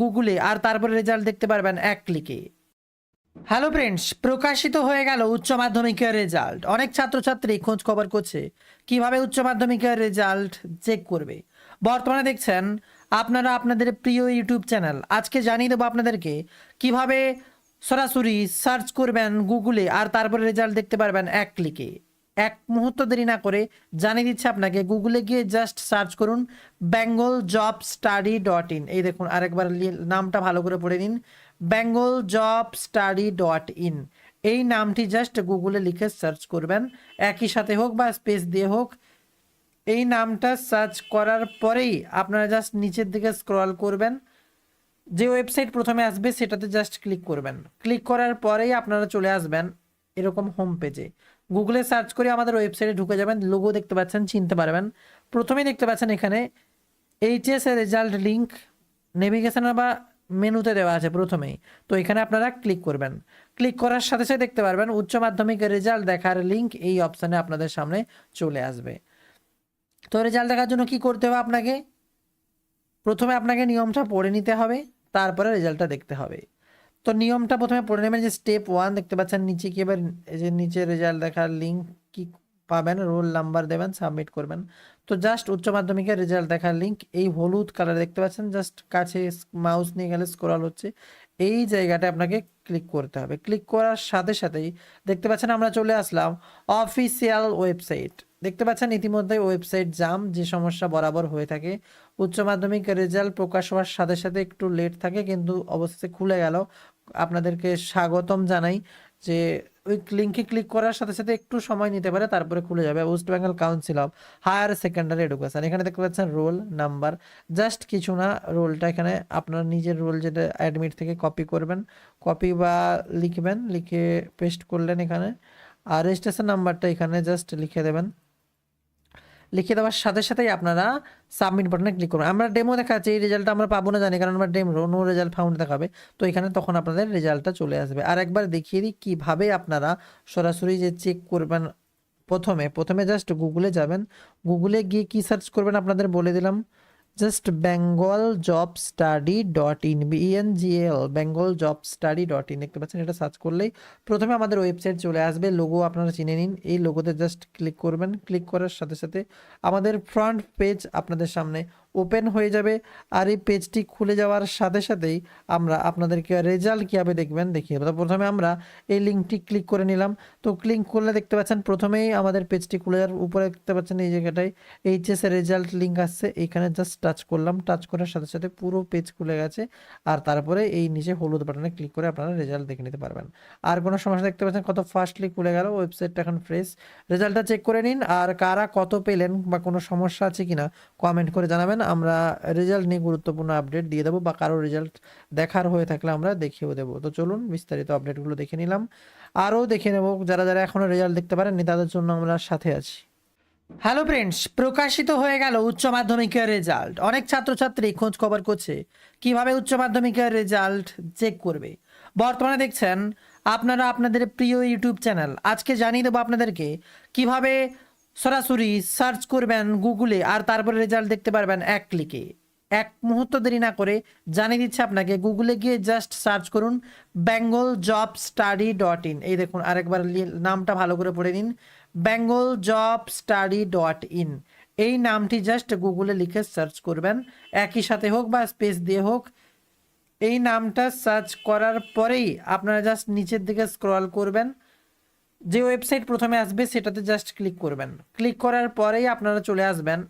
গুগলে, আর তারপরে রেজাল্ট দেখতে পারবেন এক ক্লিকে হ্যালো ফ্রেন্ডস প্রকাশিত হয়ে গেল উচ্চ মাধ্যমিকের রেজাল্ট অনেক ছাত্রছাত্রী খোঁজ খবর করছে, কীভাবে উচ্চ মাধ্যমিকের রেজাল্ট চেক করবে? বর্তমানে দেখছেন, আপনারা আপনাদের প্রিয় ইউটিউব চ্যানেল আজকে জানিয়ে দেবো আপনাদেরকে কীভাবে সরাসরি সার্চ করবেন গুগলে, আর তারপরে রেজাল্ট দেখতে পারবেন এক ক্লিকে এক মুহূর্ত দেরি না করে জানিয়ে দিচ্ছে আপনাকে গুগলে গিয়ে জাস্ট সার্চ করুন Bengal job study dot in এই দেখুন, আরেকবার নামটা ভালো করে পড়ে নিন। Bengal job study dot in এই নামটি জাস্ট গুগলে লিখে সার্চ করবেন। একই সাথে হোক বা স্পেস দিয়ে হোক, এই নামটা সার্চ করার পরেই আপনারা জাস্ট নিচের দিকে স্ক্রল করবেন। যে ওয়েবসাইট প্রথমে আসবে সেটাতে জাস্ট ক্লিক করবেন। ক্লিক করার পরেই আপনারা চলে আসবেন এরকম হোম পেজে গুগলে সার্চ করে আমাদের ওয়েবসাইটে ঢুকে যাবেন লোগো দেখতে পাচ্ছেন, চিনতে পারবেন। প্রথমেই দেখতে পাচ্ছেন এখানে এইচএস এর রেজাল্ট লিঙ্ক নেভিগেশন বা মেনুতে দেওয়া আছে প্রথমেই। তো এখানে আপনারা ক্লিক করবেন। ক্লিক করার সাথে সাথে দেখতে পারবেন উচ্চ মাধ্যমিকের রেজাল্ট দেখার লিঙ্ক এই অপশানে আপনাদের সামনে চলে আসবে। তো রেজাল্ট দেখার জন্য কি করতে হবে আপনাকে? প্রথমে আপনাকে নিয়মটা পড়ে নিতে হবে, তারপরে রেজাল্টটা দেখতে হবে। তো নিয়মটা প্রথমে পড়ে নেবেন যে স্টেপ ওয়ান দেখতে পাচ্ছেন নিচে কি এবার যে নিচে রেজাল্ট দেখার লিঙ্ক কি পাবেন? রোল নাম্বার দেবেন সাবমিট করবেন। তো জাস্ট উচ্চ মাধ্যমিকের রেজাল্ট দেখার লিঙ্ক এই হলুদ কালার দেখতে পাচ্ছেন জাস্ট কাছে মাউস নিয়ে গেলে স্ক্রল হচ্ছে। এই জায়গাটা আপনাকে ক্লিক করতে হবে। ক্লিক করার সাথে সাথেই দেখতে পাচ্ছেন আমরা চলে আসলাম অফিসিয়াল ওয়েবসাইট দেখতে পাচ্ছেন ইতিমধ্যে ওয়েবসাইট জাম যে সমস্যা বরাবর হয়ে থাকে উচ্চ মাধ্যমিক রেজাল্ট প্রকাশ হওয়ার সাথে সাথে একটু লেট থাকে, কিন্তু অবশেষে খুলে গেল। আপনাদেরকে স্বাগতম জানাই যে ওই লিঙ্কে ক্লিক করার সাথে সাথে একটু সময় নিতে পারে, তারপরে খুলে যাবে। West Bengal council of higher secondary education এখানে দেখতে পাচ্ছেন রোল নাম্বার জাস্ট কিছু না রোলটা এখানে আপনার নিজের রোল যেটা অ্যাডমিট থেকে কপি করবেন। কপি বা লিখবেন, লিখে পেস্ট করলেন এখানে। আর রেজিস্ট্রেশন নাম্বারটা এখানে জাস্ট লিখে দেবেন। লিখে দেওয়ার সাথে সাথেই আপনারা সাবমিট বাটনে ক্লিক করুন। আমরা ডেমো দেখাচ্ছি, এই রেজাল্টটা আমরা পাবো না জানি, কারণ আমরা ডেমো নো রেজাল্ট ফাউন্ড দেখাবে। তো এখানে তখন আপনাদের রেজাল্টটা চলে আসবে। আর একবার দেখিয়ে দিই কীভাবে আপনারা সরাসরি যে চেক করবেন প্রথমে প্রথমে জাস্ট গুগলে যাবেন। গুগলে গিয়ে কি সার্চ করবেন আপনাদের বলে দিলাম। Just Bengal job study dot in BNGL Bengal job study dot in দেখতে পাচ্ছেন, এটা সার্চ করলেই প্রথমে আমাদের ওয়েবসাইট চলে আসবে লোগো আপনারা চিনে নিন, এই লোগোতে জাস্ট ক্লিক করবেন ক্লিক করার সাথে সাথে আমাদের ফ্রন্ট পেজ আপনাদের সামনে ওপেন হয়ে যাবে। আর এই পেজটি খুলে যাওয়ার সাথে সাথেই আমরা আপনাদেরকে রেজাল্ট কীভাবে দেখবেন, দেখিয়ে তো প্রথমে আমরা এই লিঙ্কটি ক্লিক করে নিলাম। তো ক্লিক করলে দেখতে পাচ্ছেন, প্রথমেই আমাদের পেজটি খুলে যাওয়ার উপরে দেখতে পাচ্ছেন এই জায়গাটায় এইচএস রেজাল্ট লিঙ্ক আসছে। এইখানে জাস্ট টাচ করলাম। টাচ করার সাথে সাথে পুরো পেজ খুলে গেছে। আর তারপরে এই নিচে হলুদ বাটনে ক্লিক করে আপনারা রেজাল্ট দেখে নিতে পারবেন। আর কোনো সমস্যা দেখতে পাচ্ছেন, কত ফাস্টলি খুলে গেল ওয়েবসাইটটা এখন ফ্রেশ রেজাল্টটা চেক করে নিন। আর কারা কত পেলেন বা কোনো সমস্যা আছে কিনা কমেন্ট করে জানাবেন। আমরা রেজাল্ট নিয়ে গুরুত্বপূর্ণ আপডেট দিয়ে দেবো বা কারও রেজাল্ট দেখার হয়ে থাকলে আমরা দেখিয়েও দেবো। তো চলুন বিস্তারিত আপডেটগুলো দেখে নিলাম। আরও দেখে নেব, যারা যারা এখনও রেজাল্ট দেখতে পারেননি তাদের জন্য আমরা সাথে আছি। হ্যালো ফ্রেন্ডস প্রকাশিত হয়ে গেল উচ্চ মাধ্যমিকের রেজাল্ট অনেক ছাত্রছাত্রী খোঁজ খবর করছে। কীভাবে উচ্চ মাধ্যমিকের রেজাল্ট চেক করবে? বর্তমানে দেখছেন আপনারা আপনাদের প্রিয় ইউটিউব চ্যানেল আজকে জানিয়ে দেবো আপনাদেরকে কীভাবে সরাসরি সার্চ করবেন গুগলে আর তারপরে রেজাল্ট দেখতে পারবেন এক ক্লিকে। এক মুহূর্ত দেরি না করে জানিয়ে দিচ্ছে আপনাকে, গুগলে গিয়ে জাস্ট সার্চ করুন Bengal job study dot in এই দেখুন, আরেকবার নামটা ভালো করে পড়ে নিন Bengal job study dot in এই নামটি জাস্ট গুগলে লিখে সার্চ করবেন, একই সাথে হোক বা স্পেস দিয়ে হোক। এই নামটা সার্চ করার পরেই আপনারা জাস্ট নিচের দিকে স্ক্রল করবেন যে ওয়েবসাইট প্রথমে আসবে, সেটাতে জাস্ট ক্লিক করবেন। ক্লিক করার পরেই আপনারা চলে আসবেন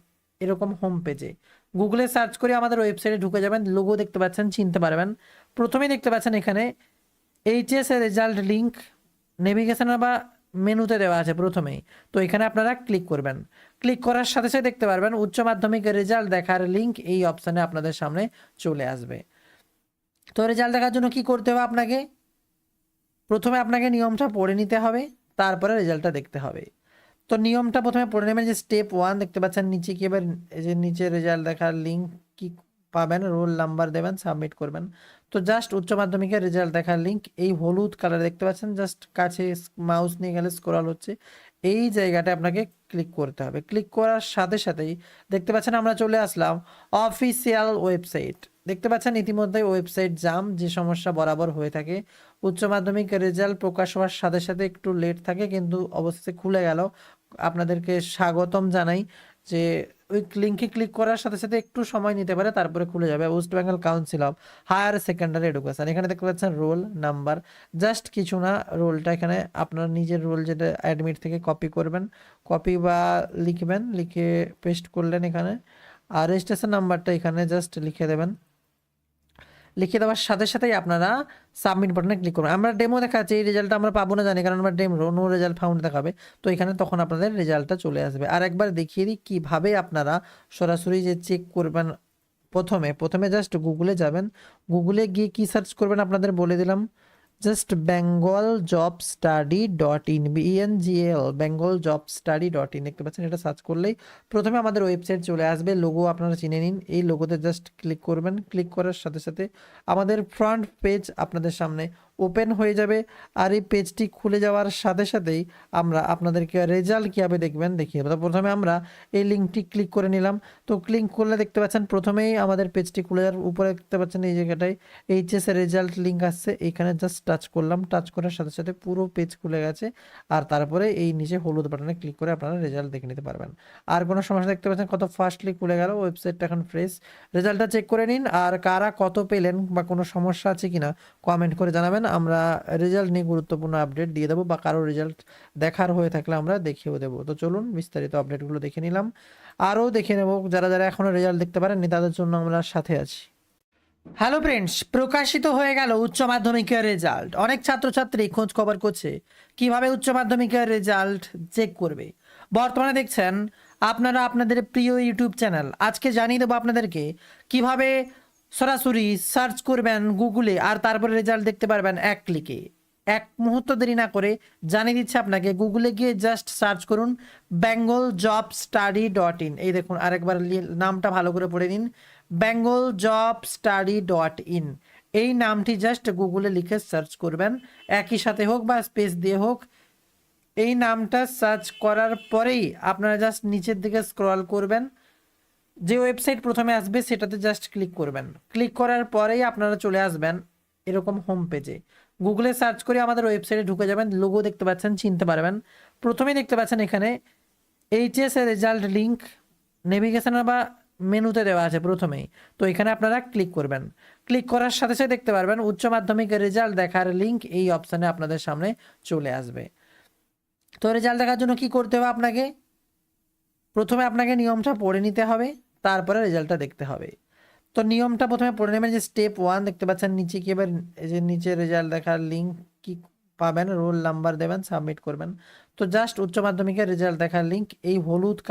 এরকম হোম পেজে গুগলে সার্চ করে আমাদের ওয়েবসাইটে ঢুকে যাবেন লোগো দেখতে পাচ্ছেন, চিনতে পারবেন। প্রথমেই দেখতে পাচ্ছেন এখানে এইচএস এর রেজাল্ট লিঙ্ক নেভিগেশন বা মেনুতে দেওয়া আছে প্রথমেই। তো এখানে আপনারা ক্লিক করবেন। ক্লিক করার সাথে সাথে দেখতে পারবেন, উচ্চ মাধ্যমিকের রেজাল্ট দেখার লিঙ্ক এই অপশানে আপনাদের সামনে চলে আসবে। তো রেজাল্ট দেখার জন্য কি করতে হবে আপনাকে? প্রথমে আপনাকে নিয়মটা পড়ে নিতে হবে। তারপরে রেজাল্টটা দেখতে হবে। তো নিয়মটা প্রথমে পড়ে নেবেন যে স্টেপ ওয়ান দেখতে পাচ্ছেন, নিচে কি এবার এই যে নিচে রেজাল্ট দেখার লিঙ্ক কি পাবেন রোল নাম্বার দেবেন সাবমিট করবেন। তো জাস্ট উচ্চ মাধ্যমিকের রেজাল্ট দেখার লিঙ্ক এই হলুদ কালার দেখতে পাচ্ছেন জাস্ট কাছে মাউস নিয়ে গেলে স্ক্রল হচ্ছে। এই জায়গাটা আপনাকে ক্লিক করতে হবে। ক্লিক করার সাথে সাথেই দেখতে পাচ্ছেন আমরা চলে আসলাম অফিসিয়াল ওয়েবসাইট দেখতে পাচ্ছেন ইতিমধ্যে ওয়েবসাইট জাম, যে সমস্যা বরাবর হয়ে থাকে। উচ্চ মাধ্যমিক রেজাল্ট প্রকাশ হওয়ার সাথে সাথে একটু লেট থাকে, কিন্তু অবশ্যই খুলে গেল। আপনাদেরকে স্বাগতম জানাই যে ওই লিঙ্কে ক্লিক করার সাথে সাথে একটু সময় নিতে পারে, তারপরে খুলে যাবে। West Bengal council of higher secondary education এখানে দেখতে পাচ্ছেন রোল নাম্বার। জাস্ট কিছু না, রোলটা এখানে আপনার নিজের রোল যেটা অ্যাডমিট থেকে কপি করবেন কপি বা লিখবেন, লিখে পেস্ট করলেন এখানে। আর রেজিস্ট্রেশন নাম্বারটা এখানে জাস্ট লিখে দেবেন। লিখে দেওয়ার সাথে সাথেই আপনারা সাবমিট বাটনে ক্লিক করবেন আমরা ডেমো দেখাচ্ছি, এই রেজাল্টটা আমরা পাবো না জানি, কারণ আমরা ডেমো নো রেজাল্ট ফাউন্ড দেখাবে। তো এখানে তখন আপনাদের রেজাল্টটা চলে আসবে। আর একবার দেখিয়ে দিই কীভাবে আপনারা সরাসরি যে চেক করবেন প্রথমে প্রথমে জাস্ট গুগলে যাবেন। গুগলে গিয়ে কী সার্চ করবেন আপনাদের বলে দিলাম। Just Bengal job study dot in BNGL Bengal job study dot in দেখতে পাচ্ছেন, এটা সার্চ করলেই প্রথমে আমাদের ওয়েবসাইট চলে আসবে লোগো আপনারা চিনে নিন, এই লোগোতে জাস্ট ক্লিক করবেন ক্লিক করার সাথে সাথে আমাদের ফ্রন্ট পেজ আপনাদের সামনে ওপেন হয়ে যাবে আর এই পেজটি খুলে যাওয়ার সাথে সাথেই আমরা আপনাদেরকে রেজাল্ট কীভাবে দেখবেন দেখিয়ে তো প্রথমে আমরা এই লিঙ্কটি ক্লিক করে নিলাম। তো ক্লিক করলে দেখতে পাচ্ছেন প্রথমেই আমাদের পেজটি খুলে যাওয়ার উপরে দেখতে পাচ্ছেন এই জায়গাটায় এইচএস রেজাল্ট লিঙ্ক আসছে। এখানে জাস্ট টাচ করলাম। টাচ করার সাথে সাথে পুরো পেজ খুলে গেছে। আর তারপরে এই নিচে হলুদ বাটনে ক্লিক করে আপনারা রেজাল্ট দেখে নিতে পারবেন। আর কোনো সমস্যা দেখতে পাচ্ছেন কত ফাস্টলি খুলে গেল। ওয়েবসাইটটা এখন ফ্রেশ রেজাল্টটা চেক করে নিন। আর কারা কত পেলেন বা কোনো সমস্যা আছে কিনা কমেন্ট করে জানাবেন। আমরা রেজাল্ট নিয়ে গুরুত্বপূর্ণ আপডেট দিয়ে দেবো বা কারও রেজাল্ট দেখার হয়ে থাকলে আমরা দেখিয়েও দেবো। তো চলুন বিস্তারিত আপডেটগুলো দেখে নিলাম। আরও দেখে নেব, যারা যারা এখনও রেজাল্ট দেখতে পারেননি, তাদের জন্য আমরা সাথে আছি। হ্যালো ফ্রেন্ডস প্রকাশিত হয়ে গেল উচ্চ মাধ্যমিকের রেজাল্ট অনেক ছাত্রছাত্রী খোঁজ খবর করছে, কীভাবে উচ্চ মাধ্যমিকের রেজাল্ট চেক করবে? বর্তমানে দেখছেন আপনারা আপনাদের প্রিয় ইউটিউব চ্যানেল আজকে জানিয়ে দেবো আপনাদেরকে কীভাবে সরাসরি সার্চ করবেন গুগলে আর তারপরে রেজাল্ট দেখতে পারবেন এক ক্লিকে। এক মুহূর্ত দেরি না করে জানিয়ে দিচ্ছে আপনাকে, গুগলে গিয়ে জাস্ট সার্চ করুন Bengal job study dot in এই দেখুন, আরেকবার নামটা ভালো করে পড়ে নিন Bengal job study dot in এই নামটি জাস্ট গুগলে লিখে সার্চ করবেন, একই সাথে হোক বা স্পেস দিয়ে হোক, এই নামটা সার্চ করার পরেই আপনারা জাস্ট নিচের দিকে স্ক্রল করবেন যে ওয়েবসাইট প্রথমে আসবে সেটাতে জাস্ট ক্লিক করবেন। ক্লিক করার পরেই আপনারা চলে আসবেন এরকম হোম পেজে গুগলে সার্চ করে আমাদের ওয়েবসাইটে ঢুকে যাবেন লোগো দেখতে পাচ্ছেন, চিনতে পারবেন। প্রথমেই দেখতে পাচ্ছেন এখানে এইচএস এর রেজাল্ট লিঙ্ক নেভিগেশন বা মেনুতে দেওয়া আছে প্রথমেই। তো এখানে আপনারা ক্লিক করবেন। ক্লিক করার সাথে সাথে দেখতে পারবেন উচ্চ মাধ্যমিকের রেজাল্ট দেখার লিঙ্ক এই অপশানে আপনাদের সামনে চলে আসবে। তো রেজাল্ট দেখার জন্য কি করতে হবে আপনাকে? প্রথমে আপনাকে নিয়মটা পড়ে নিতে হবে। তারপরে রেজাল্টটা দেখতে হবে। তো নিয়মটা প্রথমে পড়ে নেবেন যে স্টেপ ওয়ান দেখতে পাচ্ছেন নিচে কি এবার যে নিচে রেজাল্ট দেখার লিঙ্ক কি পাবেন? রোল নাম্বার দেবেন সাবমিট করবেন। তো জাস্ট উচ্চ মাধ্যমিকের রেজাল্ট দেখার লিঙ্ক এই হলুদ কালার